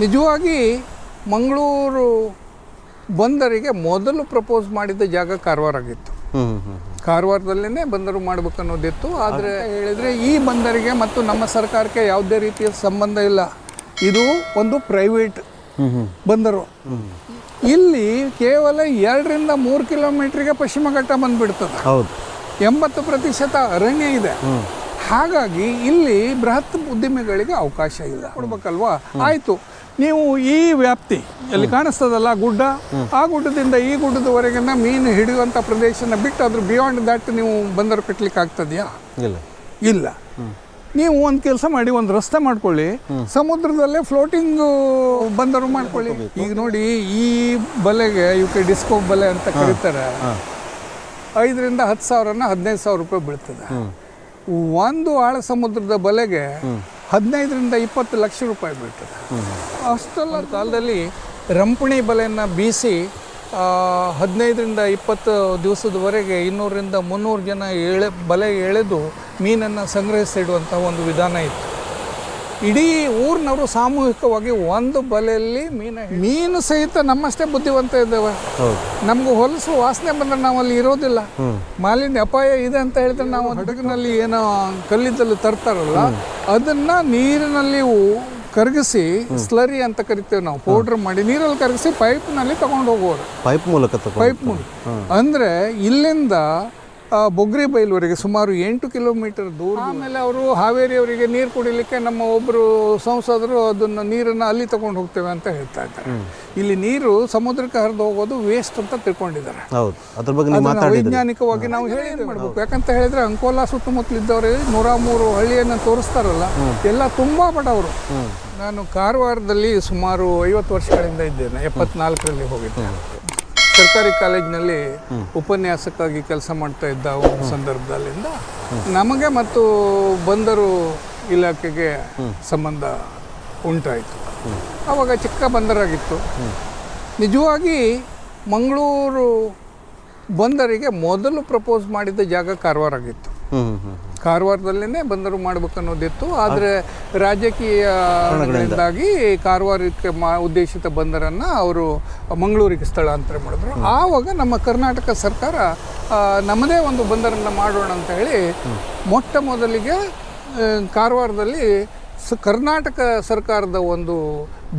ನಿಜವಾಗಿ ಮಂಗಳೂರು ಬಂದರಿಗೆ ಮೊದಲು ಪ್ರಪೋಸ್ ಮಾಡಿದ್ದ ಜಾಗ ಕಾರವಾರ ಆಗಿತ್ತು. ಕಾರವಾರದಲ್ಲೇ ಬಂದರು ಮಾಡಬೇಕು ಅನ್ನೋದಿತ್ತು ಆದರೆ ಹೇಳಿದರೆ ಈ ಬಂದರಿಗೆ ಮತ್ತು ನಮ್ಮ ಸರ್ಕಾರಕ್ಕೆ ಯಾವುದೇ ರೀತಿಯ ಸಂಬಂಧ ಇಲ್ಲ. ಇದು ಒಂದು ಪ್ರೈವೇಟ್ ಬಂದರು. ಇಲ್ಲಿ ಕೇವಲ ಎರಡರಿಂದ ಮೂರು ಕಿಲೋಮೀಟ್ರಿಗೆ ಪಶ್ಚಿಮ ಘಟ್ಟ ಬಂದುಬಿಡ್ತದೆ. ಹೌದು. ಎಂಬತ್ತು ಪ್ರತಿಶತ ಅರಣ್ಯ ಇದೆ. ಹಾಗಾಗಿ ಇಲ್ಲಿ ಬೃಹತ್ ಉದ್ದಿಮೆಗಳಿಗೆ ಅವಕಾಶ ಇಲ್ಲ. ಕೊಡ್ಬೇಕಲ್ವಾ? ಆಯ್ತು. ನೀವು ಈ ವ್ಯಾಪ್ತಿ ಅಲ್ಲಿ ಕಾಣಿಸ್ತದಲ್ಲ ಗುಡ್ಡ ಆ ಗುಡ್ಡದಿಂದ ಈ ಗುಡ್ಡದವರೆಗಿನ ಮೀನು ಹಿಡಿಯುವಂಥ ಪ್ರದೇಶನ ಬಿಟ್ಟು ಅದ್ರ ಬಿಯಾಂಡ್ ದಟ್ ನೀವು ಬಂದರು ಕಟ್ಟಲಿಕ್ಕೆ ಆಗ್ತದೆಯಾ ಇಲ್ಲ. ಇಲ್ಲ ನೀವು ಒಂದು ಕೆಲಸ ಮಾಡಿ ಒಂದು ರಸ್ತೆ ಮಾಡ್ಕೊಳ್ಳಿ ಸಮುದ್ರದಲ್ಲೇ ಫ್ಲೋಟಿಂಗ್ ಬಂದರು ಮಾಡ್ಕೊಳ್ಳಿ. ಈಗ ನೋಡಿ ಈ ಬಲೆಗೆ ಇವಕ್ಕೆ ಡಿಸ್ಕೋ ಬಲೆ ಅಂತ ಕರೀತಾರೆ. ಐದರಿಂದ ಹತ್ತು ಸಾವಿರನ ಹದಿನೈದು ಸಾವಿರ ರೂಪಾಯಿ ಬೀಳ್ತದೆ. ಒಂದು ಆಳ ಸಮುದ್ರದ ಬಲೆಗೆ ಹದಿನೈದರಿಂದ ಇಪ್ಪತ್ತು ಲಕ್ಷ ರೂಪಾಯಿ ಬೀಳ್ತದೆ. ಅಷ್ಟೆಲ್ಲ ಕಾಲದಲ್ಲಿ ರಂಪಣಿ ಬಲೆಯನ್ನು ಬೀಸಿ ಹದಿನೈದರಿಂದ ಇಪ್ಪತ್ತು ದಿವಸದವರೆಗೆ ಇನ್ನೂರರಿಂದ ಮುನ್ನೂರು ಜನ ಎಳೆ ಬಲೆ ಎಳೆದು ಮೀನನ್ನು ಸಂಗ್ರಹಿಸಿಡುವಂಥ ಒಂದು ವಿಧಾನ ಇತ್ತು. ಇಡೀ ಊರಿನವರು ಸಾಮೂಹಿಕವಾಗಿ ಒಂದು ಬಲೆಯಲ್ಲಿ ಮೀನು ಮೀನು ಸಹಿತ ನಮ್ಮಷ್ಟೇ ಬುದ್ಧಿವಂತ ಇದ್ದಾವೆ. ಹೌದು. ನಮ್ಗೆ ಹೊಲಸು ವಾಸನೆ ಬಂದ್ರೆ ನಾವು ಅಲ್ಲಿ ಇರೋದಿಲ್ಲ ಮಾಲಿನ್ಯ ಅಪಾಯ ಇದೆ ಅಂತ ಹೇಳಿದ್ರೆ ನಾವು ಹಡಗಿನಲ್ಲಿ ಏನೋ ಕಲ್ಲಿದ್ದಲ್ಲಿ ತರ್ತಾರಲ್ಲ ಅದನ್ನ ನೀರಿನಲ್ಲಿ ಕರಗಿಸಿ ಸ್ಲರಿ ಅಂತ ಕರಿತೇವೆ ನಾವು. ಪೌಡರ್ ಮಾಡಿ ನೀರಲ್ಲಿ ಕರಗಿಸಿ ಪೈಪ್ನಲ್ಲಿ ತಗೊಂಡು ಹೋಗೋರು ಪೈಪ್ ಮೂಲಕ ತಗೊಂಡು ಪೈಪ್ ಮೂಲಕ. ಅಂದ್ರೆ ಇಲ್ಲಿಂದ ಬೊಗ್ರಿ ಬೈಲ್ವರೆಗೆ ಸುಮಾರು ಎಂಟು ಕಿಲೋಮೀಟರ್ ದೂರ ಆಮೇಲೆ ಅವರು ಹಾವೇರಿಯವರಿಗೆ ನೀರು ಕುಡಿಲಿಕ್ಕೆ ನಮ್ಮ ಒಬ್ಬರು ಸಂಸದರು ಅದನ್ನು ನೀರನ್ನು ಅಲ್ಲಿ ತಗೊಂಡು ಹೋಗ್ತೇವೆ ಅಂತ ಹೇಳ್ತಾ ಇದ್ದಾರೆ. ಇಲ್ಲಿ ನೀರು ಸಮುದ್ರಕ್ಕೆ ಹರಿದು ಹೋಗೋದು ವೇಸ್ಟ್ ಅಂತ ತಿಳ್ಕೊಂಡಿದ್ದಾರೆ. ವೈಜ್ಞಾನಿಕವಾಗಿ ನಾವು ಹೇಳಿ ಮಾಡಬೇಕು ಯಾಕಂತ ಹೇಳಿದ್ರೆ ಅಂಕೋಲಾ ಸುತ್ತಮುತ್ತಲಿದ್ದವರು ನೂರ ಮೂರು ಹಳ್ಳಿಯನ್ನು ತೋರಿಸ್ತಾರಲ್ಲ ಎಲ್ಲ ತುಂಬಾ ಬಡವರು. ನಾನು ಕಾರವಾರದಲ್ಲಿ ಸುಮಾರು ಐವತ್ತು ವರ್ಷಗಳಿಂದ ಇದ್ದೇನೆ ಎಪ್ಪತ್ನಾಲ್ಕರಲ್ಲಿ ಹೋಗಿದ್ದೆ ಸರ್ಕಾರಿ ಕಾಲೇಜಿನಲ್ಲಿ ಉಪನ್ಯಾಸಕ್ಕಾಗಿ ಕೆಲಸ ಮಾಡ್ತಾ ಇದ್ದ ಒಂದು ಸಂದರ್ಭದಲ್ಲಿಂದ ನಮಗೆ ಮತ್ತು ಬಂದರು ಇಲಾಖೆಗೆ ಸಂಬಂಧ ಉಂಟಾಯಿತು. ಆವಾಗ ಚಿಕ್ಕ ಬಂದರಾಗಿತ್ತು. ನಿಜವಾಗಿ ಮಂಗಳೂರು ಬಂದರಿಗೆ ಮೊದಲು ಪ್ರಪೋಸ್ ಮಾಡಿದ್ದ ಜಾಗ ಕಾರವಾರ ಆಗಿತ್ತು. ಹ್ಮ್ ಹ್ಮ್ ಹ್ಮ್ ಕಾರವಾರದಲ್ಲೇ ಬಂದರು ಮಾಡ್ಬೇಕು ಅನ್ನೋದಿತ್ತು ಆದರೆ ರಾಜಕೀಯ ಕಾರಣಗಳಿಂದಾಗಿ ಕಾರವಾರಕ್ಕೆ ಮಾ ಉದ್ದೇಶಿತ ಬಂದರನ್ನು ಅವರು ಮಂಗಳೂರಿಗೆ ಸ್ಥಳಾಂತರ ಮಾಡಿದ್ರು. ಆವಾಗ ನಮ್ಮ ಕರ್ನಾಟಕ ಸರ್ಕಾರ ನಮ್ಮದೇ ಒಂದು ಬಂದರನ್ನು ಮಾಡೋಣ ಅಂತ ಹೇಳಿ ಮೊಟ್ಟ ಮೊದಲಿಗೆ ಕಾರವಾರದಲ್ಲಿ ಸ ಕರ್ನಾಟಕ ಸರ್ಕಾರದ ಒಂದು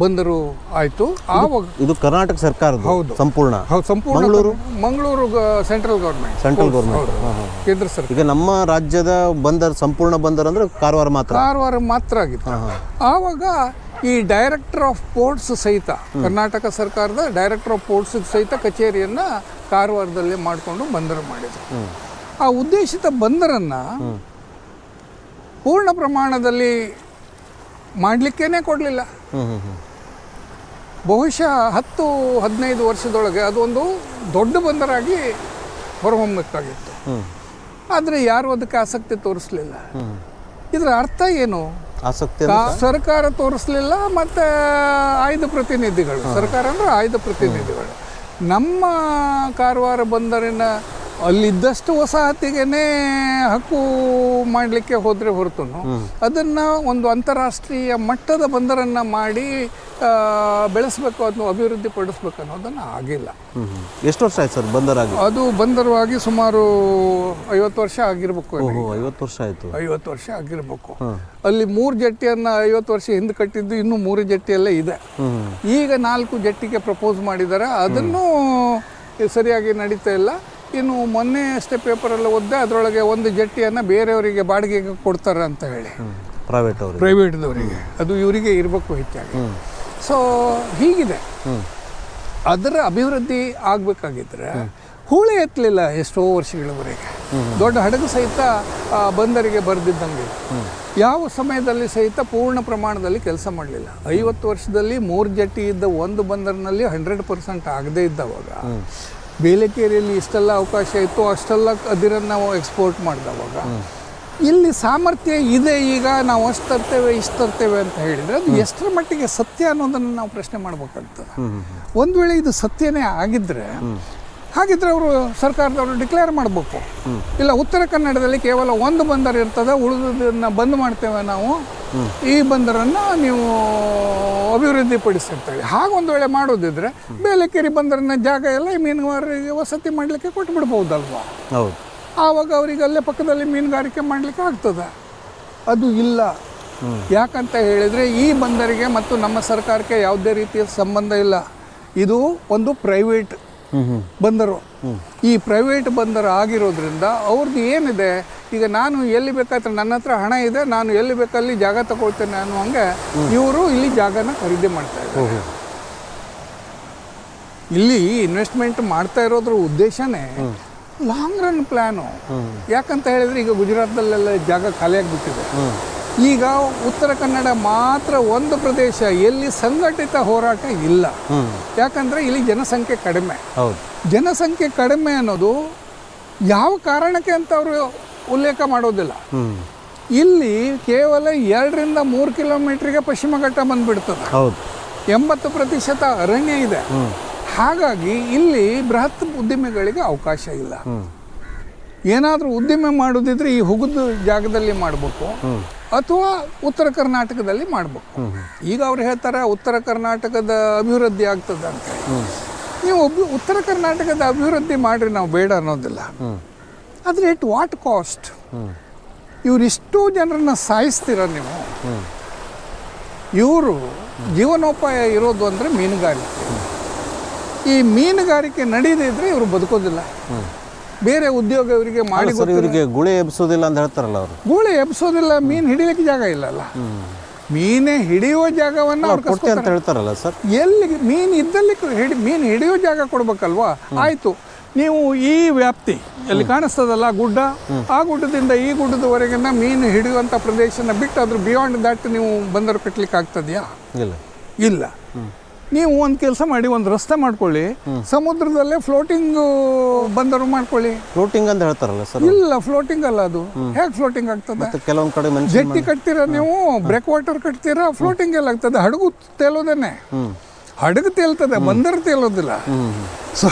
ಬಂದರು ಆಯಿತು. ಆವಾಗ ಇದು ಕರ್ನಾಟಕ ಸರ್ಕಾರದ ಹೌದು. ಸಂಪೂರ್ಣ. ಹೌದು ಸಂಪೂರ್ಣ Mangaluru? Mangaluru central government central government ಕೇಂದ್ರ ಸರ್ಕಾರ. ಈಗ ನಮ್ಮ ರಾಜ್ಯದ ಬಂದರ್ ಸಂಪೂರ್ಣ ಬಂದರ್ ಅಂದ್ರೆ ಕಾರವಾರ ಮಾತ್ರ. ಕಾರವಾರ ಮಾತ್ರ ಆಗಿತ್ತು. ಆವಾಗ ಈ ಡೈರೆಕ್ಟರ್ ಆಫ್ ಪೋರ್ಟ್ಸ್ ಸಹಿತ ಕರ್ನಾಟಕ ಸರ್ಕಾರದ ಡೈರೆಕ್ಟರ್ ಆಫ್ ಪೋರ್ಟ್ಸ್ ಸಹಿತ ಕಚೇರಿಯನ್ನು ಕಾರವಾರದಲ್ಲಿ ಮಾಡಿಕೊಂಡು ಬಂದರ ಮಾಡಿದರು. ಆ ಉದ್ದೇಶಿತ ಬಂದರನ್ನು ಪೂರ್ಣ ಪ್ರಮಾಣದಲ್ಲಿ ಮಾಡಲಿಕ್ಕೇನೆ ಕೊಡಲಿಲ್ಲ. ಬಹುಶಃ ಹತ್ತು ಹದಿನೈದು ವರ್ಷದೊಳಗೆ ಅದೊಂದು ದೊಡ್ಡ ಬಂದರಾಗಿ ಹೊರಹೊಮ್ಮಬೇಕಾಗಿತ್ತು ಆದರೆ ಯಾರು ಅದಕ್ಕೆ ಆಸಕ್ತಿ ತೋರಿಸಲಿಲ್ಲ. ಇದರ ಅರ್ಥ ಏನು? ಆಸಕ್ತಿ ಸರ್ಕಾರ ತೋರಿಸಲಿಲ್ಲ ಮತ್ತು ಆಯ್ದ ಪ್ರತಿನಿಧಿಗಳು. ಸರ್ಕಾರ ಅಂದ್ರೆ ಆಯ್ದ ಪ್ರತಿನಿಧಿಗಳು. ನಮ್ಮ ಕಾರವಾರ ಬಂದರಿನ ಅಲ್ಲಿದ್ದಷ್ಟು ವಸಾಹತಿಗೆನೇ ಹಕ್ಕು ಮಾಡಲಿಕ್ಕೆ ಹೋದರೆ ಹೊರತು. ಅದನ್ನ ಒಂದು ಅಂತಾರಾಷ್ಟ್ರೀಯ ಮಟ್ಟದ ಬಂದರನ್ನ ಮಾಡಿ ಬೆಳೆಸಬೇಕು ಅದನ್ನು ಅಭಿವೃದ್ಧಿ ಪಡಿಸ್ಬೇಕು ಅನ್ನೋದನ್ನು ಆಗಿಲ್ಲ. ಎಷ್ಟು ವರ್ಷ ಆಯ್ತು ಸರ್ ಬಂದರಾಗಿ ಅದು ಬಂದರವಾಗಿ ಸುಮಾರು ಐವತ್ತು ವರ್ಷ ಆಗಿರ್ಬೇಕು ಐವತ್ತು ವರ್ಷ ಆಯ್ತು. ಐವತ್ತು ವರ್ಷ ಆಗಿರ್ಬೇಕು. ಅಲ್ಲಿ ಮೂರು ಜಟ್ಟಿಯನ್ನು ಐವತ್ತು ವರ್ಷ ಹಿಂದೆ ಕಟ್ಟಿದ್ದು ಇನ್ನೂ ಮೂರು ಜಟ್ಟಿಯಲ್ಲೇ ಇದೆ. ಈಗ ನಾಲ್ಕು ಜಟ್ಟಿಗೆ ಪ್ರಪೋಸ್ ಮಾಡಿದ್ದಾರೆ ಅದನ್ನು ಸರಿಯಾಗಿ ನಡೀತಾ ಇಲ್ಲ. ಇನ್ನು ಮೊನ್ನೆ ಅಷ್ಟೇ ಪೇಪರಲ್ಲಿ ಓದ್ದೆ ಅದರೊಳಗೆ ಒಂದು ಜಟ್ಟಿಯನ್ನು ಬೇರೆಯವರಿಗೆ ಬಾಡಿಗೆಗೆ ಕೊಡ್ತಾರೆ ಅಂತ ಹೇಳಿ. ಪ್ರೈವೇಟ್ ಪ್ರೈವೇಟ್ದವರಿಗೆ ಅದು ಇವರಿಗೆ ಇರಬೇಕು ಹೆಚ್ಚಾಗಿ. ಸೊ ಹೀಗಿದೆ. ಅದರ ಅಭಿವೃದ್ಧಿ ಆಗಬೇಕಾಗಿದ್ದರೆ ಹೂಳೆ ಎತ್ತಲಿಲ್ಲ ಎಷ್ಟೋ ವರ್ಷಗಳವರೆಗೆ. ದೊಡ್ಡ ಹಡಗು ಸಹಿತ ಬಂದರಿಗೆ ಬರೆದಿದ್ದಂಗೆ. ಯಾವ ಸಮಯದಲ್ಲಿ ಸಹಿತ ಪೂರ್ಣ ಪ್ರಮಾಣದಲ್ಲಿ ಕೆಲಸ ಮಾಡಲಿಲ್ಲ. ಐವತ್ತು ವರ್ಷದಲ್ಲಿ ಮೂರು ಜಟ್ಟಿ ಇದ್ದ ಒಂದು ಬಂದರಿನಲ್ಲಿ ಹಂಡ್ರೆಡ್ ಪರ್ಸೆಂಟ್ ಆಗದೇ ಇದ್ದವಾಗ ಬೇಲೆಕೇರಿಯಲ್ಲಿ ಇಷ್ಟೆಲ್ಲ ಅವಕಾಶ ಇತ್ತು ಅಷ್ಟೆಲ್ಲ ಅದಿರನ್ನು ನಾವು ಎಕ್ಸ್ಪೋರ್ಟ್ ಮಾಡಿದವಾಗ. ಇಲ್ಲಿ ಸಾಮರ್ಥ್ಯ ಇದೆ ಈಗ ನಾವು ಅಷ್ಟು ತರ್ತೇವೆ ಇಷ್ಟು ತರ್ತೇವೆ ಅಂತ ಹೇಳಿದರೆ ಅದು ಎಷ್ಟರ ಮಟ್ಟಿಗೆ ಸತ್ಯ ಅನ್ನೋದನ್ನು ನಾವು ಪ್ರಶ್ನೆ ಮಾಡಬೇಕಾಗ್ತದೆ ಒಂದು ವೇಳೆ ಇದು ಸತ್ಯನೇ ಆಗಿದ್ದರೆ ಹಾಗಿದ್ರೆ ಅವರು ಸರ್ಕಾರದವರು ಡಿಕ್ಲೇರ್ ಮಾಡಬೇಕು. ಇಲ್ಲ ಉತ್ತರ ಕನ್ನಡದಲ್ಲಿ ಕೇವಲ ಒಂದು ಬಂದರು ಇರ್ತದೆ ಉಳಿದದನ್ನು ಬಂದ್ ಮಾಡ್ತೇವೆ ನಾವು. ಈ ಬಂದರನ್ನು ನೀವು ಅಭಿವೃದ್ಧಿಪಡಿಸಿರ್ತೇವೆ. ಹಾಗೆ ಒಂದು ವೇಳೆ ಮಾಡೋದಿದ್ರೆ ಬೇಲೆಕೇರಿ ಬಂದರನ್ನ ಜಾಗ ಎಲ್ಲ ಈ ಮೀನುಗಾರರಿಗೆ ವಸತಿ ಮಾಡಲಿಕ್ಕೆ ಕೊಟ್ಟು ಬಿಡ್ಬೋದಲ್ವಾ? ಹೌದು. ಆವಾಗ ಅವರಿಗೆ ಅಲ್ಲೇ ಪಕ್ಕದಲ್ಲಿ ಮೀನುಗಾರಿಕೆ ಮಾಡಲಿಕ್ಕೆ ಆಗ್ತದೆ. ಅದು ಇಲ್ಲ. ಯಾಕಂತ ಹೇಳಿದರೆ ಈ ಬಂದರಿಗೆ ಮತ್ತು ನಮ್ಮ ಸರ್ಕಾರಕ್ಕೆ ಯಾವುದೇ ರೀತಿಯ ಸಂಬಂಧ ಇಲ್ಲ. ಇದು ಒಂದು ಪ್ರೈವೇಟ್ ಬಂದರು. ಈ ಪ್ರೈವೇಟ್ ಬಂದರು ಆಗಿರೋದ್ರಿಂದ ಅವ್ರದ್ದು ಏನಿದೆ ಈಗ ನಾನು ಎಲ್ಲಿ ಬೇಕಾದ್ರೆ ನನ್ನ ಹತ್ರ ಹಣ ಇದೆ ನಾನು ಎಲ್ಲಿ ಬೇಕಲ್ಲಿ ಜಾಗ ತಗೊಳ್ತೇನೆ ಅನ್ನುವಂಗೆ ಇವರು ಇಲ್ಲಿ ಜಾಗನ ಖರೀದಿ ಮಾಡ್ತಾ ಇದ್ದಾರೆ. ಇಲ್ಲಿ ಇನ್ವೆಸ್ಟ್ಮೆಂಟ್ ಮಾಡ್ತಾ ಇರೋದ್ರ ಉದ್ದೇಶನೇ ಲಾಂಗ್ ರನ್ ಪ್ಲ್ಯಾನು ಯಾಕಂತ ಹೇಳಿದ್ರೆ ಈಗ ಗುಜರಾತ್ದಲ್ಲೆಲ್ಲ ಜಾಗ ಖಾಲಿಯಾಗಿಬಿಟ್ಟಿದೆ ಈಗ ಉತ್ತರ ಕನ್ನಡ ಮಾತ್ರ ಒಂದು ಪ್ರದೇಶ ಎಲ್ಲಿ ಸಂಘಟಿತ ಹೋರಾಟ ಇಲ್ಲ. ಯಾಕಂದರೆ ಇಲ್ಲಿ ಜನಸಂಖ್ಯೆ ಕಡಿಮೆ. ಹೌದು. ಜನಸಂಖ್ಯೆ ಕಡಿಮೆ ಅನ್ನೋದು ಯಾವ ಕಾರಣಕ್ಕೆ ಅಂತ ಅವರು ಉಲ್ಲೇಖ ಮಾಡೋದಿಲ್ಲ. ಇಲ್ಲಿ ಕೇವಲ ಎರಡರಿಂದ ಮೂರು ಕಿಲೋಮೀಟ್ರಿಗೆ ಪಶ್ಚಿಮ ಘಟ್ಟ ಬಂದ್ಬಿಡ್ತದೆ. ಹೌದು. ಎಂಬತ್ತು ಪ್ರತಿಶತ ಅರಣ್ಯ ಇದೆ. ಹಾಗಾಗಿ ಇಲ್ಲಿ ಬೃಹತ್ ಉದ್ದಿಮೆಗಳಿಗೆ ಅವಕಾಶ ಇಲ್ಲ. ಏನಾದರೂ ಉದ್ದಿಮೆ ಮಾಡೋದಿದ್ರೆ ಈ ಹುಗುದ ಜಾಗದಲ್ಲಿ ಮಾಡಬೇಕು. ಅಥವಾ ಉತ್ತರ ಕರ್ನಾಟಕದಲ್ಲಿ ಮಾಡಬೇಕು. ಈಗ ಅವ್ರು ಹೇಳ್ತಾರೆ ಉತ್ತರ ಕರ್ನಾಟಕದ ಅಭಿವೃದ್ಧಿ ಆಗ್ತದೆ ಅಂತ. ನೀವು ಉತ್ತರ ಕರ್ನಾಟಕದ ಅಭಿವೃದ್ಧಿ ಮಾಡಿರಿ ನಾವು ಬೇಡ ಅನ್ನೋದಿಲ್ಲ. ಆದರೆ ಇಟ್ ವಾಟ್ ಕಾಸ್ಟ್ ಇವ್ರು ಇವರಿಷ್ಟು ಜನರನ್ನ ಸಾಯಿಸ್ತೀರ ನೀವು? ಇವರು ಜೀವನೋಪಾಯ ಇರೋದು ಅಂದರೆ ಮೀನುಗಾರಿಕೆ. ಈ ಮೀನುಗಾರಿಕೆ ನಡೀದಿದ್ರೆ ಇವರು ಬದುಕೋದಿಲ್ಲ. ಬೇರೆ ಉದ್ಯೋಗ ಇವರಿಗೆ ಮಾಡಿ ಸರ್ ಇವರಿಗೆ ಗುಳೆ ಎಬ್ಸೋದಿಲ್ಲ ಅಂತ ಹೇಳ್ತಾರಲ್ಲ ಅವರು. ಗುಳೆ ಎಬ್ಸೋದಿಲ್ಲ ಮೀನು ಹಿಡಿಲಿಕ್ಕೆ ಜಾಗ ಇಲ್ಲಲ್ಲ. ಮೀನೇ ಹಿಡಿಯುವ ಜಾಗವನ್ನು ಅವ್ರು ಕೊಡ್ತೆ ಅಂತ ಹೇಳ್ತಾರಲ್ಲ ಸರ್. ಎಲ್ಲಿ ಮೀನು ಇದ್ದಲ್ಲಿ ಕ- ಹಿಡಿ ಮೀನು ಹಿಡಿಯೋ ಜಾಗ ಕೊಡ್ಬೇಕಲ್ವಾ? ಆಯಿತು. ನೀವು ಈ ವ್ಯಾಪ್ತಿ ಅಲ್ಲಿ ಕಾಣಿಸ್ತದಲ್ಲ ಗುಡ್ಡ ಆ ಗುಡ್ಡದಿಂದ ಈ ಗುಡ್ಡದವರೆಗಿನ ಮೀನು ಹಿಡಿಯುವಂಥ ಪ್ರದೇಶನ ಬಿಟ್ಟು ಅದ್ರ ಬಿಯಾಂಡ್ ದಟ್ ನೀವು ಬಂದರು ಕಟ್ಟಲಿಕ್ಕೆ ಆಗ್ತದೆಯಾ ಇಲ್ಲ. ಇಲ್ಲ ನೀವು ಒಂದು ಕೆಲಸ ಮಾಡಿ ಒಂದು ರಸ್ತೆ ಮಾಡ್ಕೊಳ್ಳಿ ಸಮುದ್ರದಲ್ಲೇ ಫ್ಲೋಟಿಂಗ್ ಬಂದರು ಮಾಡ್ಕೊಳ್ಳಿ. ಫ್ಲೋಟಿಂಗ್ ಅಂತ ಹೇಳ್ತಾರಲ್ಲ ಸರ್ ಇಲ್ಲ ಫ್ಲೋಟಿಂಗ್ ಅಲ್ಲ ಅದು. ಹೇಗೆ ಫ್ಲೋಟಿಂಗ್ ಆಗ್ತದೆ? ಕೆಲವೊಂದು ಕಡೆ ಜಟ್ಟಿ ಕಟ್ತೀರಾ ನೀವು? Break water ಕಟ್ತೀರಾ? ಫ್ಲೋಟಿಂಗ್ ಎಲ್ಲ ಆಗ್ತದೆ. ಹಡಗು ತೇಲೋದೇನೆ. ಹಡಗು ತೇಲ್ತದೆ ಬಂದರು ತೇಲೋದಿಲ್ಲ. ಸೊ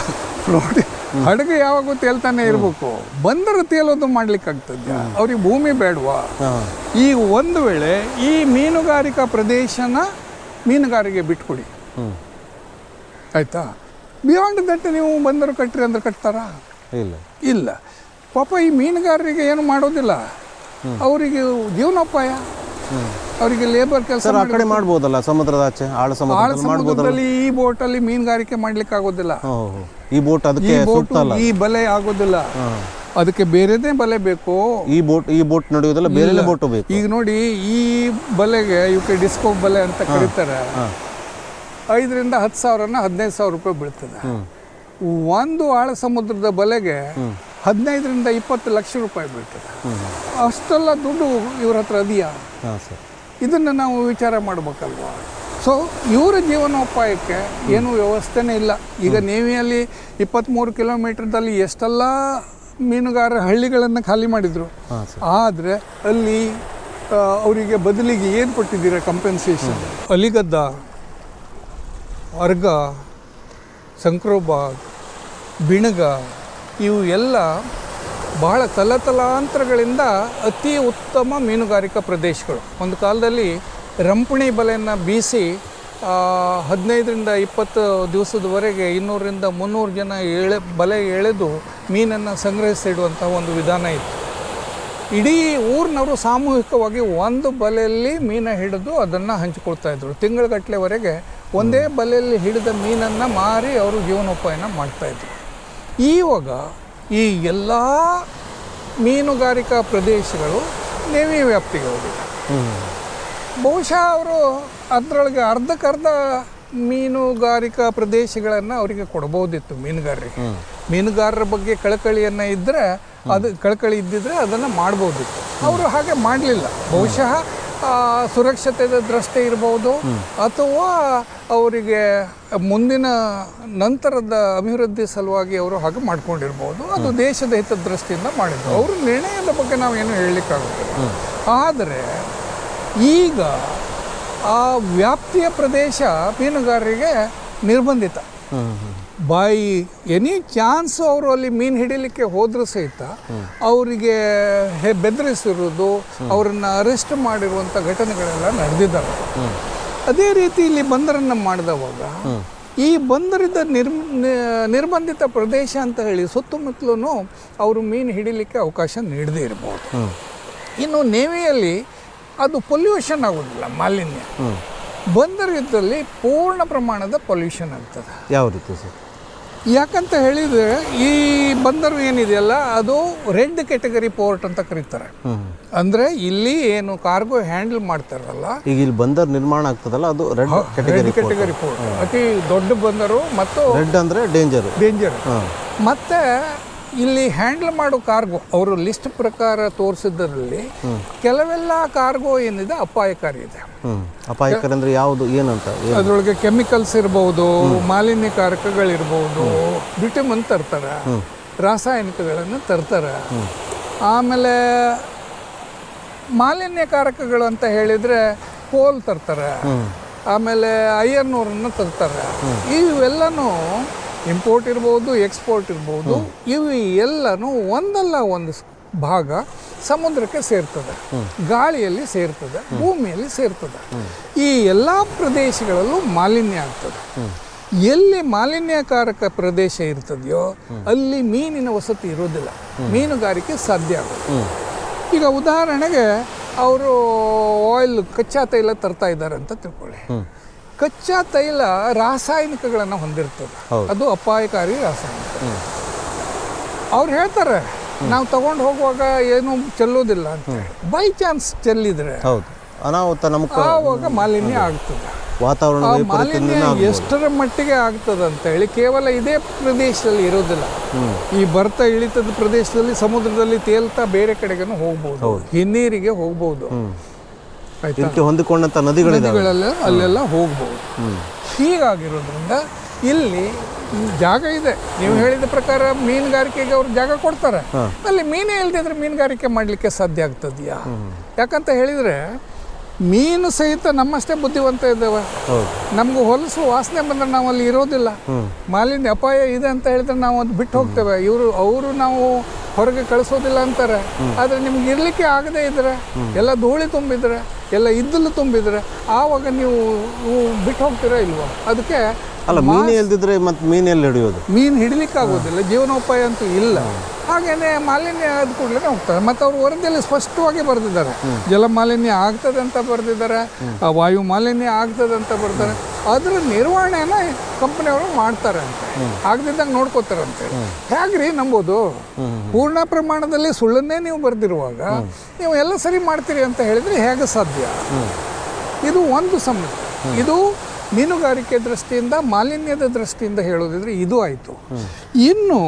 ಫ್ಲೋಟಿಂಗ್ ಹಡಗು ಯಾವಾಗೂ ತೇಲ್ತಾನೆ ಇರಬೇಕು. ಬಂದರು ತೇಲೋದು ಮಾಡ್ಲಿಕ್ಕೆ ಆಗ್ತದ್ಯಾ ಅವ್ರಿಗೆ ಭೂಮಿ ಬೇಡವಾ? ಈ ಒಂದು ವೇಳೆ ಈ ಮೀನುಗಾರಿಕಾ ಪ್ರದೇಶನ ಮೀನುಗಾರಿಗೆ ಬಿಟ್ಕೊಡಿ. ಆಯ್ತಾ? ಬಿಯಾಂಡ್ ದಟ್ ನೀವು ಬಂದರು ಕಟ್ಟ್ರಿ ಅಂದ್ರೆ ಕಟ್ತಾರಾ? ಇಲ್ಲ. ಇಲ್ಲ. ಪಾಪ ಈ ಮೀನುಗಾರರಿಗೆ ಏನು ಮಾಡೋದಿಲ್ಲ. ಅವರಿಗೆ ಜೀವನೋಪಾಯ. ಅವರಿಗೆ ಲೇಬರ್ ಕೆಲಸ ಆ ಕಡೆ ಮಾಡ್ಬೋದಲ್ಲ ಸಮುದ್ರದ ಆಚೆ? ಆಳ ಆಳ ಸಮುದ್ರದಲ್ಲಿ ಈ ಬೋಟಲ್ಲಿ ಮೀನುಗಾರಿಕೆ ಮಾಡ್ಲಿಕ್ಕೆ ಆಗೋದಿಲ್ಲ. ಈ ಬೋಟ್ ಅದಕ್ಕೆ ಈ ಬಲೆ ಆಗೋದಿಲ್ಲ. ಅದಕ್ಕೆ ಬೇರೆದೇ ಬಲೆ ಬೇಕು? ಈ ಬೋಟ್ ಈ ಬೋಟ್ ನಡೆಯೋದಲ್ಲ ಬೇರೆ ಬೋಟ್ ಬೇಕು. ಈಗ ನೋಡಿ ಈ ಬಲೆಗೆ ಇವಕ್ಕೆ ಡಿಸ್ಕೋ ಬಲೆ ಅಂತ ಕರೀತಾರೆ. ಐದರಿಂದ ಹತ್ತು ಸಾವಿರನ ಹದಿನೈದು ಸಾವಿರ ರೂಪಾಯಿ ಬೀಳ್ತದೆ. ಒಂದು ಆಳ ಸಮುದ್ರದ ಬಲೆಗೆ ಹದಿನೈದರಿಂದ ಇಪ್ಪತ್ತು ಲಕ್ಷ ರೂಪಾಯಿ ಬೀಳ್ತದೆ. ಅಷ್ಟೆಲ್ಲ ದುಡ್ಡು ಇವ್ರ ಹತ್ರ ಅದೆಯಾ ಇದನ್ನು ನಾವು ವಿಚಾರ ಮಾಡಬೇಕಲ್ವಾ? ಸೊ ಇವರ ಜೀವನೋಪಾಯಕ್ಕೆ ಏನೂ ವ್ಯವಸ್ಥೆನೇ ಇಲ್ಲ. ಈಗ ನೇವಿಯಲ್ಲಿ ಇಪ್ಪತ್ತ್ಮೂರು ಕಿಲೋಮೀಟ್ರ್ದಲ್ಲಿ ಎಷ್ಟೆಲ್ಲ ಮೀನುಗಾರ ಹಳ್ಳಿಗಳನ್ನು ಖಾಲಿ ಮಾಡಿದರು. ಆದರೆ ಅಲ್ಲಿ ಅವರಿಗೆ ಬದಲಿಗೆ ಏನು ಕೊಟ್ಟಿದ್ದೀರಾ ಕಂಪೆನ್ಸೇಷನ್ ಅಲಿಗದ್ದ ಅರ್ಗ ಸಂಕ್ರೋಬಾಗ್ ಬಿಣಗ, ಇವು ಎಲ್ಲ ಬಹಳ ತಲತಲಾಂತರಗಳಿಂದ ಅತಿ ಉತ್ತಮ ಮೀನುಗಾರಿಕಾ ಪ್ರದೇಶಗಳು. ಒಂದು ಕಾಲದಲ್ಲಿ ರಂಪಣಿ ಬಲೆಯನ್ನು ಬೀಸಿ ಹದಿನೈದರಿಂದ ಇಪ್ಪತ್ತು ದಿವಸದವರೆಗೆ ಇನ್ನೂರರಿಂದ ಮುನ್ನೂರು ಜನ ಎಳೆ, ಬಲೆ ಎಳೆದು ಮೀನನ್ನು ಸಂಗ್ರಹಿಸಿಡುವಂಥ ಒಂದು ವಿಧಾನ ಇತ್ತು. ಇಡೀ ಊರಿನವರು ಸಾಮೂಹಿಕವಾಗಿ ಒಂದು ಬಲೆಯಲ್ಲಿ ಮೀನ ಹಿಡಿದು ಅದನ್ನು ಹಂಚಿಕೊಳ್ತಾಯಿದ್ರು ತಿಂಗಳಗಟ್ಟಲೆವರೆಗೆ ಒಂದೇ ಬಲೆಯಲ್ಲಿ ಹಿಡಿದ ಮೀನನ್ನು ಮಾರಿ ಅವರು ಜೀವನೋಪಾಯನ ಮಾಡ್ತಾಯಿದ್ರು ಈವಾಗ ಈ ಎಲ್ಲ ಮೀನುಗಾರಿಕಾ ಪ್ರದೇಶಗಳು ನೇವಿ ವ್ಯಾಪ್ತಿಗೆ ಹೋಗಿದೆ. ಬಹುಶಃ ಅವರು ಅದರೊಳಗೆ ಅರ್ಧಕ್ಕರ್ಧ ಮೀನುಗಾರಿಕಾ ಪ್ರದೇಶಗಳನ್ನು ಅವರಿಗೆ ಕೊಡ್ಬೋದಿತ್ತು ಮೀನುಗಾರರಿಗೆ. ಮೀನುಗಾರರ ಬಗ್ಗೆ ಕಳಕಳಿಯನ್ನು ಇದ್ದರೆ ಅದು, ಕಳಕಳಿ ಇದ್ದಿದ್ರೆ ಅದನ್ನು ಮಾಡ್ಬೋದಿತ್ತು. ಅವರು ಹಾಗೆ ಮಾಡಲಿಲ್ಲ. ಬಹುಶಃ ಆ, ಸುರಕ್ಷತೆಯ ದೃಷ್ಟಿ ಇರ್ಬೋದು ಅಥವಾ ಅವರಿಗೆ ಮುಂದಿನ ನಂತರದ ಅಭಿವೃದ್ಧಿ ಸಲುವಾಗಿ ಅವರು ಹಾಗೆ ಮಾಡ್ಕೊಂಡಿರ್ಬೋದು. ಅದು ದೇಶದ ಹಿತದೃಷ್ಟಿಯಿಂದ ಮಾಡಿದ್ರು. ಅವರು ನಿರ್ಣಯದ ಬಗ್ಗೆ ನಾವೇನು ಹೇಳಲಿಕ್ಕಾಗುತ್ತೆ ಆದರೆ ಈಗ ಆ ವ್ಯಾಪ್ತಿಯ ಪ್ರದೇಶ ಮೀನುಗಾರರಿಗೆ ನಿರ್ಬಂಧಿತ. ಬೈ ಎನಿ ಚಾನ್ಸ್ ಅವರು ಅಲ್ಲಿ ಮೀನು ಹಿಡಿಲಿಕ್ಕೆ ಹೋದರೂ ಸಹಿತ ಅವರಿಗೆ ಹೆ ಬೆದರಿಸಿರೋದು ಅವರನ್ನು ಅರೆಸ್ಟ್ ಮಾಡಿರುವಂಥ ಘಟನೆಗಳೆಲ್ಲ ನಡೆದಿದ್ದಾವೆ. ಅದೇ ರೀತಿ ಇಲ್ಲಿ ಬಂದರನ್ನು ಮಾಡಿದವಾಗ ಈ ಬಂದರಿದ್ದ ನಿರ್ ನಿರ್ಬಂಧಿತ ಪ್ರದೇಶ ಅಂತ ಹೇಳಿ ಸುತ್ತಮುತ್ತಲೂ ಅವರು ಮೀನು ಹಿಡಿಲಿಕ್ಕೆ ಅವಕಾಶ ನೀಡದೇ ಇರ್ಬೋದು. ಇನ್ನು ನೇವಿಯಲ್ಲಿ ಅದು ಪೊಲ್ಯೂಷನ್ ಆಗೋದಿಲ್ಲ, ಮಾಲಿನ್ಯ. ಬಂದರಿದ್ದಲ್ಲಿ ಪೂರ್ಣ ಪ್ರಮಾಣದ ಪೊಲ್ಯೂಷನ್ ಆಗ್ತದೆ. ಯಾವ ರೀತಿ ಸರ್? ಯಾಕಂತ ಹೇಳಿದರೆ ಈ ಬಂದರು ಏನಿದೆಯಲ್ಲ ಅದು ರೆಡ್ ಕೆಟಗರಿ ಪೋರ್ಟ್ ಅಂತ ಕರೀತಾರೆ. ಅಂದ್ರೆ ಇಲ್ಲಿ ಏನು ಕಾರ್ಗೋ ಹ್ಯಾಂಡಲ್ ಮಾಡ್ತಾರಲ್ಲ ಈಗ ಇಲ್ಲಿ ಬಂದರ್ ನಿರ್ಮಾಣ ಆಗ್ತದಲ್ಲ ಅದು ರೆಡ್ ಕೆಟಗರಿ ಪೋರ್ಟ್. ಅತಿ ದೊಡ್ಡ ಬಂದರು ಮತ್ತು ರೆಡ್ ಅಂದ್ರೆ ಡೇಂಜರ್. ಡೇಂಜರ್. ಮತ್ತೆ ಇಲ್ಲಿ ಹ್ಯಾಂಡಲ್ ಮಾಡೋ ಕಾರ್ಗೋ ಅವರು ಲಿಸ್ಟ್ ಪ್ರಕಾರ ತೋರಿಸಿದ್ದರಲ್ಲಿ ಕೆಲವೆಲ್ಲ ಕಾರ್ಗೋ ಏನಿದೆ ಅಪಾಯಕಾರಿ ಇದೆ. ಅಪಾಯಕಾರಿ ಅಂದ್ರೆ ಯಾವುದು ಏನಂತ ಏನು? ಅದರೊಳಗೆ ಕೆಮಿಕಲ್ಸ್ ಇರಬಹುದು ಮಾಲಿನ್ಯಕಾರಕಗಳಿರ್ಬೋದು ಬಿಟಮಿನ್ ತರ್ತಾರೆ ರಾಸಾಯನಿಕಗಳನ್ನು ತರ್ತಾರೆ. ಆಮೇಲೆ ಮಾಲಿನ್ಯಕಾರಕಗಳು ಅಂತ ಹೇಳಿದ್ರೆ ಕೋಲ್ ತರ್ತಾರೆ ಆಮೇಲೆ ಐಯರ್ನೂರನ್ನು ತರ್ತಾರೆ. ಇವೆಲ್ಲನೂ ಇಂಪೋರ್ಟ್ ಇರ್ಬೋದು ಎಕ್ಸ್ಪೋರ್ಟ್ ಇರ್ಬೋದು ಇವು ಎಲ್ಲನೂ ಒಂದಲ್ಲ ಒಂದು ಭಾಗ ಸಮುದ್ರಕ್ಕೆ ಸೇರ್ತದೆ. ಗಾಳಿಯಲ್ಲಿ ಸೇರ್ತದೆ ಭೂಮಿಯಲ್ಲಿ ಸೇರ್ತದೆ. ಈ ಎಲ್ಲ ಪ್ರದೇಶಗಳಲ್ಲೂ ಮಾಲಿನ್ಯ ಆಗ್ತದೆ. ಎಲ್ಲಿ ಮಾಲಿನ್ಯಕಾರಕ ಪ್ರದೇಶ ಇರ್ತದೆಯೋ ಅಲ್ಲಿ ಮೀನಿನ ವಸತಿ ಇರೋದಿಲ್ಲ ಮೀನುಗಾರಿಕೆ ಸಾಧ್ಯ ಆಗುತ್ತೆ ಈಗ ಉದಾಹರಣೆಗೆ ಅವರು ಆಯಿಲ್ ಕಚ್ಚಾ ತೈಲ ತರ್ತಾ ಇದ್ದಾರೆ ಅಂತ ತಿಳ್ಕೊಳ್ಳಿ. ಕಚ್ಚಾ ತೈಲ ರಾಸಾಯನಿಕಗಳನ್ನು ಹೊಂದಿರ್ತದೆ. ಅದು ಅಪಾಯಕಾರಿ ರಾಸಾಯನಿಕ. ಅವ್ರು ಹೇಳ್ತಾರೆ ನಾವು ತಗೊಂಡು ಹೋಗುವಾಗ ಏನು ಚೆಲ್ಲೋದಿಲ್ಲ ಅಂತ. ಬೈ ಚಾನ್ಸ್ ಚೆಲ್ಲಿದ್ರೆ ಅನಾಹುತ ಆವಾಗ ಮಾಲಿನ್ಯ ಆಗ್ತದೆ. ವಾತಾವರಣ ಮಾಲಿನ್ಯ ಎಷ್ಟರ ಮಟ್ಟಿಗೆ ಆಗ್ತದೆ ಅಂತ ಹೇಳಿ ಕೇವಲ ಇದೇ ಪ್ರದೇಶದಲ್ಲಿ ಇರೋದಿಲ್ಲ ಈ ಬರ್ತಾ ಇಳಿತದ ಪ್ರದೇಶದಲ್ಲಿ ಸಮುದ್ರದಲ್ಲಿ ತೇಲ್ತಾ ಬೇರೆ ಕಡೆಗೂ ಹೋಗ್ಬೋದು. ಹಿನ್ನೀರಿಗೆ ಹೋಗ್ಬೋದು. ಇದಕ್ಕೆ ಹೊಂದಿಕೊಂಡಂತ ನದಿಗಳಲ್ಲ ನದಿಗಳೆಲ್ಲ ಅಲ್ಲೆಲ್ಲ ಹೋಗ್ಬೋದು. ಹೀಗಾಗಿರೋದ್ರಿಂದ ಇಲ್ಲಿ ಜಾಗ ಇದೆ. ನೀವು ಹೇಳಿದ ಪ್ರಕಾರ ಮೀನುಗಾರಿಕೆಗೆ ಅವ್ರು ಜಾಗ ಕೊಡ್ತಾರೆ. ಅಲ್ಲಿ ಮೀನೇ ಇಲ್ದಿದ್ರೆ ಮೀನುಗಾರಿಕೆ ಮಾಡಲಿಕ್ಕೆ ಸಾಧ್ಯ ಆಗ್ತದ್ಯಾ? ಯಾಕಂತ ಹೇಳಿದ್ರೆ ಮೀನು ಸಹಿತ ನಮ್ಮಷ್ಟೇ ಬುದ್ಧಿವಂತ ಇದ್ದಾವೆ. ನಮ್ಗೆ ಹೊಲಸು ವಾಸನೆ ಬಂದ್ರೆ ನಾವು ಅಲ್ಲಿ ಇರೋದಿಲ್ಲ. ಮಾಲಿನ್ಯ ಅಪಾಯ ಇದೆ ಅಂತ ಹೇಳಿದ್ರೆ ನಾವು ಅದು ಬಿಟ್ಟು ಹೋಗ್ತೇವೆ. ಇವರು ಅವರು ನಾವು ಹೊರಗೆ ಕಳಿಸೋದಿಲ್ಲ ಅಂತಾರೆ. ಆದ್ರೆ ನಿಮ್ಗೆ ಇರಲಿಕ್ಕೆ ಆಗದೇ ಇದ್ರೆ ಎಲ್ಲ ಧೂಳಿ ತುಂಬಿದ್ರೆ ಎಲ್ಲ ಇದ್ದಲು ತುಂಬಿದರೆ ಆವಾಗ ನೀವು ಬಿಟ್ಟು ಹೋಗ್ತೀರಾ ಇಲ್ವೋ? ಅದಕ್ಕೆ ಅಲ್ಲ ಮೀನೇ ಇಲ್ದಿದ್ರೆ ಮತ್ತೆ ಮೀನು ಎಲ್ಲಿ ಹಿಡಿಯೋದು? ಮೀನು ಹಿಡಿಲಿಕ್ಕೆ ಆಗೋದಿಲ್ಲ ಜೀವನೋಪಾಯ ಅಂತೂ ಇಲ್ಲ. ಹಾಗೇನೆ ಮಾಲಿನ್ಯ ಆದ ಕೂಡಲೇ ಹೋಗ್ತಾರೆ. ಮತ್ತು ಅವರು ವರದಿಯಲ್ಲಿ ಸ್ಪಷ್ಟವಾಗಿ ಬರೆದಿದ್ದಾರೆ. ಜಲ ಮಾಲಿನ್ಯ ಆಗ್ತದೆ ಅಂತ ಬರೆದಿದ್ದಾರೆ ಆ ವಾಯು ಮಾಲಿನ್ಯ ಆಗ್ತದೆ ಅಂತ ಬರ್ತಾರೆ ಅದರ ನಿರ್ವಹಣೆನ ಕಂಪನಿಯವರು ಮಾಡ್ತಾರೆ ಅಂತ. ಆಗದಿದ್ದಂಗೆ ನೋಡ್ಕೋತಾರೆ ಅಂತ ಹೇಗ್ರಿ ನಂಬೋದು? ಪೂರ್ಣ ಪ್ರಮಾಣದಲ್ಲಿ ಸುಳ್ಳನ್ನೇ ನೀವು ಬರೆದಿರುವಾಗ ನೀವು ಎಲ್ಲ ಸರಿ ಮಾಡ್ತೀರಿ ಅಂತ ಹೇಳಿದ್ರೆ ಹೇಗೆ ಸಾಧ್ಯ? ಇದು ಒಂದು ಸಮಸ್ಯೆ ಇದು ಮೀನುಗಾರಿಕೆ ದೃಷ್ಟಿಯಿಂದ ಮಾಲಿನ್ಯದ ದೃಷ್ಟಿಯಿಂದ ಹೇಳೋದಿದ್ರೆ ಇದು ಆಯಿತು. ಇನ್ನು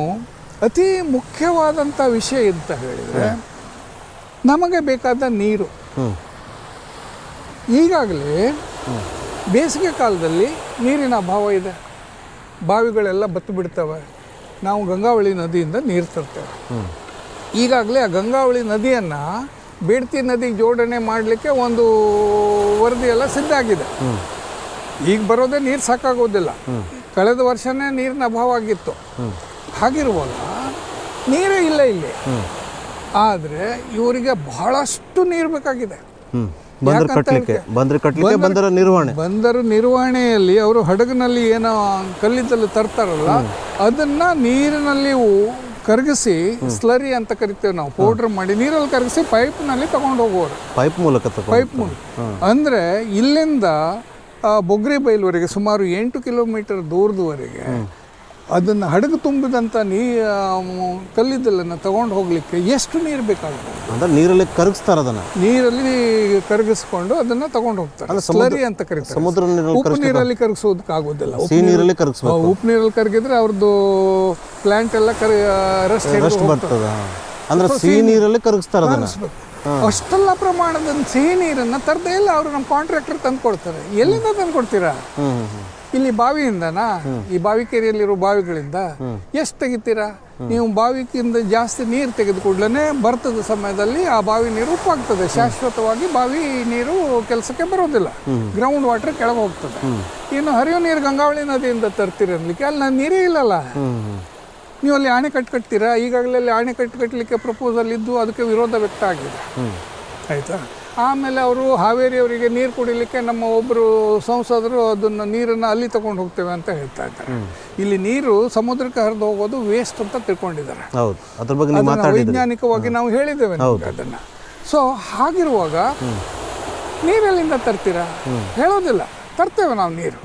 ಅತಿ ಮುಖ್ಯವಾದಂಥ ವಿಷಯ ಅಂತ ಹೇಳಿದರೆ ನಮಗೆ ಬೇಕಾದ ನೀರು. ಈಗಾಗಲೇ ಬೇಸಿಗೆ ಕಾಲದಲ್ಲಿ ನೀರಿನ ಅಭಾವ ಇದೆ. ಬಾವಿಗಳೆಲ್ಲ ಬತ್ತು ಬಿಡ್ತವೆ. ನಾವು ಗಂಗಾವಳಿ ನದಿಯಿಂದ ನೀರು ತರ್ತೇವೆ. ಈಗಾಗಲೇ ಆ ಗಂಗಾವಳಿ ನದಿಯನ್ನು ಬೇಡ್ತಿ ನದಿಗೆ ಜೋಡಣೆ ಮಾಡಲಿಕ್ಕೆ ಒಂದು ವರದಿಯೆಲ್ಲ ಎಲ್ಲ ಸಿದ್ಧ ಆಗಿದೆ. ಈಗ ಬರೋದೇ ನೀರು ಸಾಕಾಗೋದಿಲ್ಲ. ಕಳೆದ ವರ್ಷನೇ ನೀರಿನ ಅಭಾವ ಆಗಿತ್ತು. ಹಾಗಿರುವಾಗ ನೀರೇ ಇಲ್ಲ ಇಲ್ಲಿ. ಆದರೆ ಇವರಿಗೆ ಬಹಳಷ್ಟು ನೀರು ಬೇಕಾಗಿದೆ. ಬಂದರು ಬಂದ್ರ ನಿರ್ವಹಣೆ. ಬಂದರು ನಿರ್ವಹಣೆಯಲ್ಲಿ ಅವರು ಹಡಗಿನಲ್ಲಿ ಏನೋ ಕಲ್ಲಿದ್ದಲ್ಲಿ ತರ್ತಾರಲ್ಲ ಅದನ್ನ ನೀರಿನಲ್ಲಿ ಕರಗಿಸಿ ಸ್ಲರಿ ಅಂತ ಕರಿತೇವೆ ನಾವು. ಪೌಡರ್ ಮಾಡಿ ನೀರಲ್ಲಿ ಕರಗಿಸಿ ಪೈಪ್ನಲ್ಲಿ ತಗೊಂಡು ಹೋಗುವರು ಪೈಪ್ ಮೂಲಕ ಪೈಪ್ ಮೂಲಕ. ಅಂದ್ರೆ ಇಲ್ಲಿಂದ ಬೊಗ್ರಿ ಬೈಲ್ವರೆಗೆ ಸುಮಾರು ಎಂಟು ಕಿಲೋಮೀಟರ್ ದೂರದವರೆಗೆ ಅದನ್ನು ಹಡಗು ತುಂಬಿದಂಥ ನೀ ಕಲ್ಲಿದ್ದಲನ್ನು ತಗೊಂಡು ಹೋಗಲಿಕ್ಕೆ ಎಷ್ಟು ನೀರು ಬೇಕಾಗುತ್ತೆ ಅಂದ್ರೆ ನೀರಲ್ಲಿ ಕರಗಿಸ್ತಾರೆ ಅದನ್ನು? ನೀರಲ್ಲಿ ಕರಗಿಸ್ಕೊಂಡು ಅದನ್ನು ತಗೊಂಡು ಹೋಗ್ತಾರೆ. ಸ್ಲರಿ ಅಂತ ಕರೀತಾರೆ. ಸಮುದ್ರ ಉಪ್ಪು ನೀರಲ್ಲಿ ಕರಗಿಸೋದಕ್ಕಾಗೋದಿಲ್ಲ ಉಪ್ಪು ಸಿಹಿ ನೀರಲ್ಲಿ ಕರಗಿಸ್ಬೇಕು. ಉಪ್ಪು ನೀರಲ್ಲಿ ಕರಗಿದ್ರೆ ಅವ್ರದ್ದು ಪ್ಲಾಂಟ್ ಎಲ್ಲ ಕರ ರಸ್ಟ್ ಬರ್ತದ. ಅಂದ್ರೆ ಸಿಹಿ ನೀರಲ್ಲಿ ಕರಗಿಸ್ತಾರೆ ಅದನ್ನ? ಅಷ್ಟೆಲ್ಲ ಪ್ರಮಾಣದ ಸಿಹಿ ನೀರನ್ನ ತರದೇ ಇಲ್ಲ ಅವರು ನಮ್ಮ ಕಾಂಟ್ರಾಕ್ಟರ್ ತಂದು ಕೊಡ್ತಾರೆ. ಎಲ್ಲಿಂದ ತಂದು ಕೊಡ್ತೀರಾ? ಇಲ್ಲಿ ಬಾವಿಯಿಂದನಾ? ಈ ಬಾವಿಕೆರೆಯಲ್ಲಿರೋ ಬಾವಿಗಳಿಂದ? ಎಷ್ಟು ತೆಗಿತೀರಾ? ನೀವು ಬಾವಿಕಿಂದ ಜಾಸ್ತಿ ನೀರು ತೆಗೆದು ಕೂಡಲೇ ಬರ್ತದ ಸಮಯದಲ್ಲಿ ಆ ಬಾವಿ ನೀರು ಉಪ್ಪಾಗ್ತದೆ. ಶಾಶ್ವತವಾಗಿ ಬಾವಿ ನೀರು ಕೆಲಸಕ್ಕೆ ಬರೋದಿಲ್ಲ. ಗ್ರೌಂಡ್ ವಾಟರ್ ಕೆಳಗೆ ಹೋಗ್ತದೆ. ಇನ್ನು ಹರಿಯೋ ನೀರು ಗಂಗಾವಳಿ ನದಿಯಿಂದ ತರ್ತಿರಲಿಕ್ಕೆ ಅಲ್ಲಿ ನಾನು ನೀರೇ ಇಲ್ಲಲ್ಲ. ನೀವು ಅಲ್ಲಿ ಅಣೆಕಟ್ಟು ಕಟ್ತೀರಾ ಈಗಾಗಲೇ ಅಲ್ಲಿ ಅಣೆಕಟ್ಟು ಕಟ್ಟಲಿಕ್ಕೆ ಪ್ರಪೋಸಲ್ ಇದ್ದು ಅದಕ್ಕೆ ವಿರೋಧ ವ್ಯಕ್ತ ಆಗಿದೆ. ಆಯಿತಾ? ಆಮೇಲೆ ಅವರು ಹಾವೇರಿಯವರಿಗೆ ನೀರು ಕುಡಿಲಿಕ್ಕೆ ನಮ್ಮ ಒಬ್ಬರು ಸಂಸದರು ಅದನ್ನು ನೀರನ್ನು ಅಲ್ಲಿ ತಗೊಂಡು ಹೋಗ್ತೇವೆ ಅಂತ ಹೇಳ್ತಾ ಇದ್ದಾರೆ. ಇಲ್ಲಿ ನೀರು ಸಮುದ್ರಕ್ಕೆ ಹರಿದು ಹೋಗೋದು ವೇಸ್ಟ್ ಅಂತ ತಿಳ್ಕೊಂಡಿದ್ದಾರೆ. ವೈಜ್ಞಾನಿಕವಾಗಿ ನಾವು ಹೇಳಿದ್ದೇವೆ ಅದನ್ನು ಅದನ್ನ. ಸೊ ಹಾಗಿರುವಾಗ ನೀರೆಲ್ಲಿಂದ ತರ್ತೀರಾ? ಹೇಳೋದಿಲ್ಲ. ತರ್ತೇವೆ ನಾವು ನೀರು.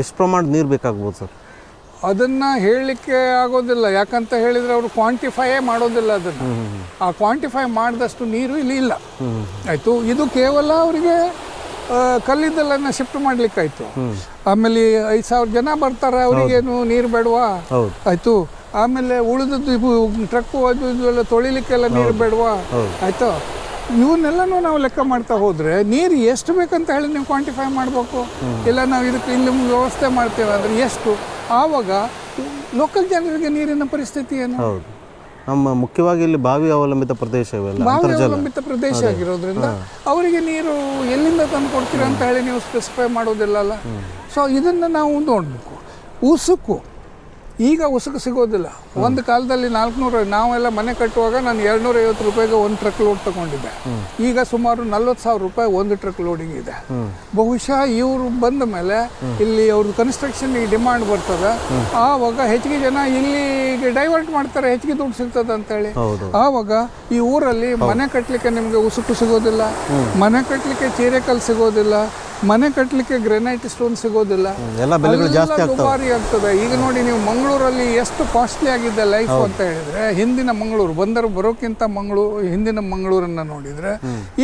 ಎಷ್ಟು ಪ್ರಮಾಣದ ನೀರು ಬೇಕಾಗ್ಬೋದು ಸರ್? ಅದನ್ನ ಹೇಳಲಿಕ್ಕೆ ಆಗೋದಿಲ್ಲ. ಯಾಕಂತ ಹೇಳಿದ್ರೆ ಅವರು ಕ್ವಾಂಟಿಫೈಯೇ ಮಾಡೋದಿಲ್ಲ ಅದನ್ನು. ಆ ಕ್ವಾಂಟಿಫೈ ಮಾಡಿದಷ್ಟು ನೀರು ಇಲ್ಲಿ ಇಲ್ಲ. ಆಯಿತು ಇದು ಕೇವಲ ಅವರಿಗೆ ಕಲ್ಲಿದ್ದಲನ್ನು ಶಿಫ್ಟ್ ಮಾಡ್ಲಿಕ್ಕಾಯ್ತು. ಆಮೇಲೆ ಐದು ಸಾವಿರ ಜನ ಬರ್ತಾರೆ ಅವರಿಗೇನು ನೀರು ಬೇಡವಾ? ಆಯಿತು ಆಮೇಲೆ ಉಳಿದದ್ದು ಟ್ರಕ್ ಟ್ರಕ್ಕು ಅದು ಇದು ಎಲ್ಲ ತೊಳಿಲಿಕ್ಕೆಲ್ಲ ನೀರು ಬೇಡವಾ? ಆಯಿತು? ಇವನ್ನೆಲ್ಲನೂ ನಾವು ಲೆಕ್ಕ ಮಾಡ್ತಾ ಹೋದರೆ ನೀರು ಎಷ್ಟು ಬೇಕಂತ ಹೇಳಿ ನೀವು ಕ್ವಾಂಟಿಫೈ ಮಾಡಬೇಕು? ಇಲ್ಲ ನಾವು ಇದಕ್ಕೆ ಇಲ್ಲಿ ವ್ಯವಸ್ಥೆ ಮಾಡ್ತೇವೆ ಅಂದರೆ ಎಷ್ಟು? ಆವಾಗ ಲೋಕಲ್ ಜನರಿಗೆ ನೀರಿನ ಪರಿಸ್ಥಿತಿ ಏನು? ಹೌದು. ನಮ್ಮ ಮುಖ್ಯವಾಗಿ ಇಲ್ಲಿ ಬಾವಿ ಅವಲಂಬಿತ ಪ್ರದೇಶ ಬಾವಿ ಅವಲಂಬಿತ ಪ್ರದೇಶ ಆಗಿರೋದ್ರಿಂದ ಅವರಿಗೆ ನೀರು ಎಲ್ಲಿಂದ ತಂದು ಕೊಡ್ತೀರಾ ಅಂತ ಹೇಳಿ ನೀವು ಸ್ಪೆಸಿಫೈ ಮಾಡೋದಿಲ್ಲಲ್ಲ ಸೊ ಇದನ್ನು ನಾವು ನೋಡಬೇಕು. ಉಸುಕು. ಈಗ ಉಸುಕು ಸಿಗೋದಿಲ್ಲ. ಒಂದು ಕಾಲದಲ್ಲಿ ನಾಲ್ಕುನೂರು ನಾವೆಲ್ಲ ಮನೆ ಕಟ್ಟುವಾಗ ನಾನು ಎರಡ್ನೂರ ಐವತ್ತು ರೂಪಾಯಿಗೆ ಒಂದು ಟ್ರಕ್ ಲೋಡ್ ತಗೊಂಡಿದ್ದೆ. ಈಗ ಸುಮಾರು ನಲ್ವತ್ತು ಸಾವಿರ ರೂಪಾಯಿ ಒಂದು ಟ್ರಕ್ ಲೋಡಿಂಗ್ ಇದೆ. ಬಹುಶಃ ಇವರು ಬಂದ ಮೇಲೆ ಇಲ್ಲಿ ಅವ್ರದ್ದು ಕನ್ಸ್ಟ್ರಕ್ಷನ್ ಡಿಮಾಂಡ್ ಬರ್ತದೆ. ಆವಾಗ ಹೆಚ್ಚಿಗೆ ಜನ ಇಲ್ಲಿಗೆ ಡೈವರ್ಟ್ ಮಾಡ್ತಾರೆ ಹೆಚ್ಚಿಗೆ ದುಡ್ಡು ಸಿಗ್ತದೆ ಅಂತೇಳಿ. ಹೇಳಿ ಆವಾಗ ಈ ಊರಲ್ಲಿ ಮನೆ ಕಟ್ಟಲಿಕ್ಕೆ ನಿಮಗೆ ಉಸುಕು ಸಿಗೋದಿಲ್ಲ. ಮನೆ ಕಟ್ಟಲಿಕ್ಕೆ ಚೀರೆಕಲ್ ಸಿಗೋದಿಲ್ಲ. ಮನೆ ಕಟ್ಟಲಿಕ್ಕೆ ಗ್ರೆನೈಟ್ ಸ್ಟೋನ್ ಸಿಗೋದಿಲ್ಲ. ಎಲ್ಲ ಬೆಲೆಗಳು ಜಾಸ್ತಿ ದುಬಾರಿ ಆಗ್ತದೆ. ಈಗ ನೋಡಿ ನೀವು ಮಂಗಳೂರಲ್ಲಿ ಎಷ್ಟು ಕಾಸ್ಟ್ಲಿ ಆಗಿದೆ ಲೈಫ್ ಅಂತ ಹೇಳಿದ್ರೆ ಹಿಂದಿನ ಮಂಗಳೂರು ಬಂದರು ಬರೋಕ್ಕಿಂತ ಮಂಗಳೂರು ಹಿಂದಿನ ಮಂಗಳೂರನ್ನ ನೋಡಿದ್ರೆ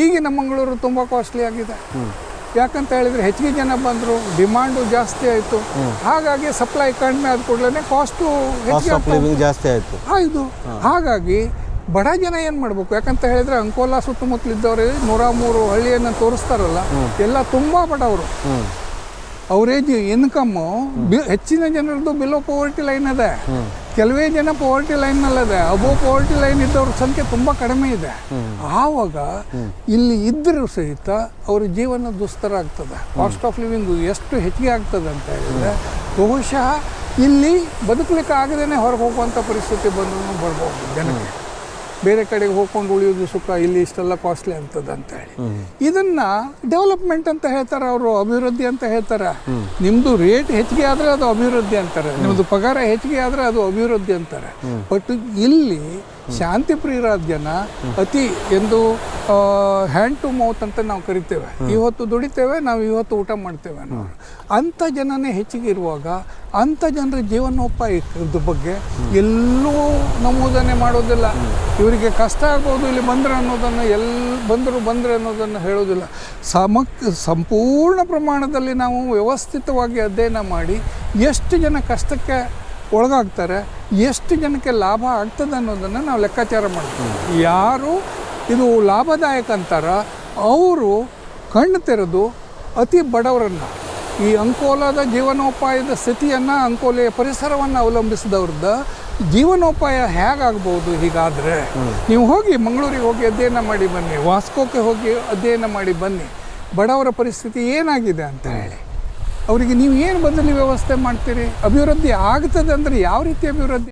ಈಗಿನ ಮಂಗಳೂರು ತುಂಬಾ ಕಾಸ್ಟ್ಲಿ ಆಗಿದೆ. ಯಾಕಂತ ಹೇಳಿದ್ರೆ ಹೆಚ್ಚಿಗೆ ಜನ ಬಂದರು ಡಿಮಾಂಡು ಜಾಸ್ತಿ ಆಯಿತು. ಹಾಗಾಗಿ ಸಪ್ಲೈ ಕಡಿಮೆ ಆದ ಕೂಡಲೇ ಕಾಸ್ಟು ಹೆಚ್ಚಿಗೆ ಜಾಸ್ತಿ ಆಯಿತು. ಆಯ್ತು. ಹಾಗಾಗಿ ಬಡ ಜನ ಏನು ಮಾಡಬೇಕು? ಯಾಕಂತ ಹೇಳಿದ್ರೆ ಅಂಕೋಲಾ ಸುತ್ತಮುತ್ತಲಿದ್ದವ್ರು ನೂರ ಮೂರು ಹಳ್ಳಿಯನ್ನು ತೋರಿಸ್ತಾರಲ್ಲ ಎಲ್ಲ ತುಂಬ ಬಡವರು. ಅವರು ಅವರೇಜ್ ಇನ್ಕಮ್ಮು ಹೆಚ್ಚಿನ ಜನರದ್ದು ಬಿಲೋ ಪೋವರ್ಟಿ ಲೈನ್ ಇದೆ ಕೆಲವೇ ಜನ ಪೋವರ್ಟಿ ಲೈನ್ನಲ್ಲಿದೆ ಅಬೋ ಪೋವರ್ಟಿ ಲೈನ್ ಇದ್ದವ್ರ ಸಂಖ್ಯೆ ತುಂಬ ಕಡಿಮೆ ಇದೆ. ಆವಾಗ ಇಲ್ಲಿ ಇದ್ದರೂ ಸಹಿತ ಅವ್ರ ಜೀವನ ದುಸ್ತರ ಆಗ್ತದೆ ಕಾಸ್ಟ್ ಆಫ್ ಲಿವಿಂಗ್ ಎಷ್ಟು ಹೆಚ್ಚಿಗೆ ಆಗ್ತದೆ ಅಂತ ಹೇಳಿದ್ರೆ ಬಹುಶಃ ಇಲ್ಲಿ ಬದುಕಲಿಕ್ಕೆ ಆಗದೇ ಹೊರಗೆ ಹೋಗುವಂಥ ಪರಿಸ್ಥಿತಿ ಬಂದರೂ ಬರ್ಬೋದು ಜನಕ್ಕೆ. ಬೇರೆ ಕಡೆಗೆ ಹೋಗ್ಕೊಂಡು ಉಳಿಯೋದು ಸುಖ ಇಲ್ಲಿ ಇಷ್ಟೆಲ್ಲ ಕಾಸ್ಟ್ಲಿ ಆಗ್ತದೆ ಅಂತ ಹೇಳಿ. ಇದನ್ನ ಡೆವಲಪ್ಮೆಂಟ್ ಅಂತ ಹೇಳ್ತಾರೆ ಅವರು ಅಭಿವೃದ್ಧಿ ಅಂತ ಹೇಳ್ತಾರೆ. ನಿಮ್ದು ರೇಟ್ ಹೆಚ್ಚಿಗೆ ಆದ್ರೆ ಅದು ಅಭಿವೃದ್ಧಿ ಅಂತಾರೆ. ನಿಮ್ದು ಪಗಾರ ಹೆಚ್ಚಿಗೆ ಆದ್ರೆ ಅದು ಅಭಿವೃದ್ಧಿ ಅಂತಾರೆ. ಬಟ್ ಇಲ್ಲಿ ಶಾಂತಿ ಪ್ರಿಯರಾದ ಜನ ಅತಿ ಎಂದು ಹ್ಯಾಂಡ್ ಟು ಮೌತ್ ಅಂತ ನಾವು ಕರಿತೇವೆ. ಇವತ್ತು ದುಡಿತೇವೆ, ನಾವು ಇವತ್ತು ಊಟ ಮಾಡ್ತೇವೆ ನಾವು ಅಂಥ ಜನನೇ ಹೆಚ್ಚಿಗೆ ಇರುವಾಗ, ಅಂಥ ಜನರ ಜೀವನೋಪಾಯದ ಬಗ್ಗೆ ಎಲ್ಲೂ ನಮೂದನೆ ಮಾಡೋದಿಲ್ಲ. ಇವರಿಗೆ ಕಷ್ಟ ಆಗ್ಬೋದು, ಇಲ್ಲಿ ಬಂದ್ರೆ ಅನ್ನೋದನ್ನು ಎಲ್ಲಿ ಬಂದರು ಬಂದರೆ ಅನ್ನೋದನ್ನು ಹೇಳೋದಿಲ್ಲ. ಸಮಕ್, ಸಂಪೂರ್ಣ ಪ್ರಮಾಣದಲ್ಲಿ ನಾವು ವ್ಯವಸ್ಥಿತವಾಗಿ ಅಧ್ಯಯನ ಮಾಡಿ ಎಷ್ಟು ಜನ ಕಷ್ಟಕ್ಕೆ ಒಳಗಾಗ್ತಾರೆ, ಎಷ್ಟು ಜನಕ್ಕೆ ಲಾಭ ಆಗ್ತದೆ ಅನ್ನೋದನ್ನು ನಾವು ಲೆಕ್ಕಾಚಾರ ಮಾಡ್ತೀವಿ. ಯಾರು ಇದು ಲಾಭದಾಯಕ ಅಂತಾರ, ಅವರು ಕಣ್ಣು ತೆರೆದು ಅತಿ ಬಡವರನ್ನು, ಈ ಅಂಕೋಲಾದ ಜೀವನೋಪಾಯದ ಸ್ಥಿತಿಯನ್ನು, ಅಂಕೋಲೆಯ ಪರಿಸರವನ್ನು ಅವಲಂಬಿಸಿದವ್ರದ್ದು ಜೀವನೋಪಾಯ ಹೇಗಾಗ್ಬೋದು ಹೀಗಾದರೆ? ನೀವು ಹೋಗಿ ಮಂಗಳೂರಿಗೆ ಹೋಗಿ ಅಧ್ಯಯನ ಮಾಡಿ ಬನ್ನಿ, ವಾಸ್ಕೋಕ್ಕೆ ಹೋಗಿ ಅಧ್ಯಯನ ಮಾಡಿ ಬನ್ನಿ, ಬಡವರ ಪರಿಸ್ಥಿತಿ ಏನಾಗಿದೆ ಅಂತ ಹೇಳಿ. ಅವರಿಗೆ ನೀವು ಏನು ಬದಲಿ ವ್ಯವಸ್ಥೆ ಮಾಡ್ತೀರಿ? ಅಭಿವೃದ್ಧಿ ಆಗ್ತದೆ ಅಂದರೆ ಯಾವ ರೀತಿ ಅಭಿವೃದ್ಧಿ?